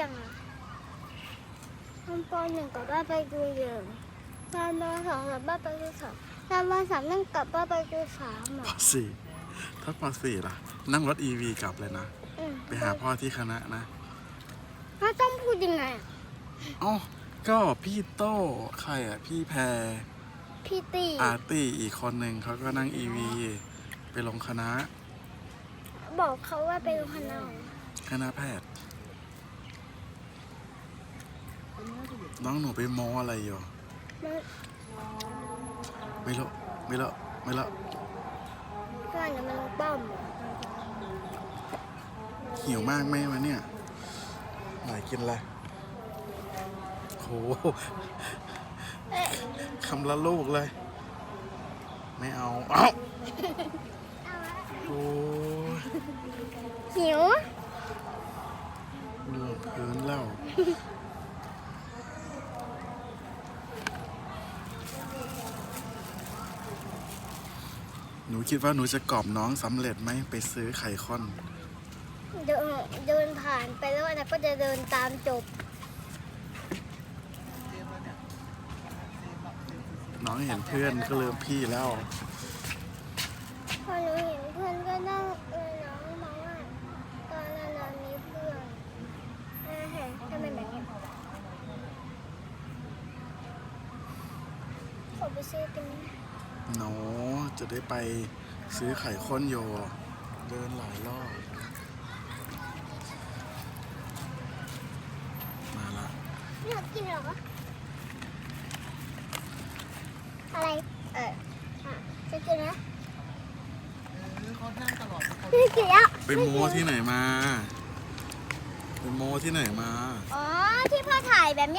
ยังอะตอนปหนึ่งกลับบ้านไปดูเรียนตอนปสองกลับบ้านไปดูสองตอนปสามนั่งกลับบ้านไปดูสามปอะสี่ถ้าปสี่ล่ะ นั่งรถอีวีกลับเลยนะ อืมไปหาพ่อที่คณะนะแล้วต้องพูดยังไงอะเอ๋อก็พี่โต้ใครอะ พี่แพรพี่ตีอาร์ตี้อีกคนหนึ่งเขาก็นั่งอีวีไปลงคณะ บอกเขาว่าไปดูคณะคณะแพทย์ น้องหนูไปโมอะไรอยู่มันไม่รู้ไม่รู้ไม่รู้เพื่อนจะมาลงป้อมหิวมากไหมวะเนี่ยไหนกินอะไรโหคำละลูกเลย ไม่เอาเอ้าโอ้ยหิวเลือกพื้นแล้ว หนูคิดว่าหนูจะกล่อมน้องสำเร็จไหมไปซื้อไข่ข้นเดินเดินผ่านไปแล้วนะก็จะเดินตามจบ น้องเห็นเพื่อนก็เริ่มพี่แล้ว พอหนูเห็นเพื่อนก็นั่งเออน้องมองว่าตอนนั้นเรามีเพื่อนเออเห็นทำไมแบบนี้ขอไปซื้อเป็น หนูจะได้ไปซื้อไข่ข้นโย เดินหลายรอบ มาละไม่อยากกินหรออะไร เอออะจะกินนะไม่กินแล้วไปโมที่ไหนมา ไปโมที่ไหนมา อ๋อ ที่พ่อถ่ายแบบเนี้ย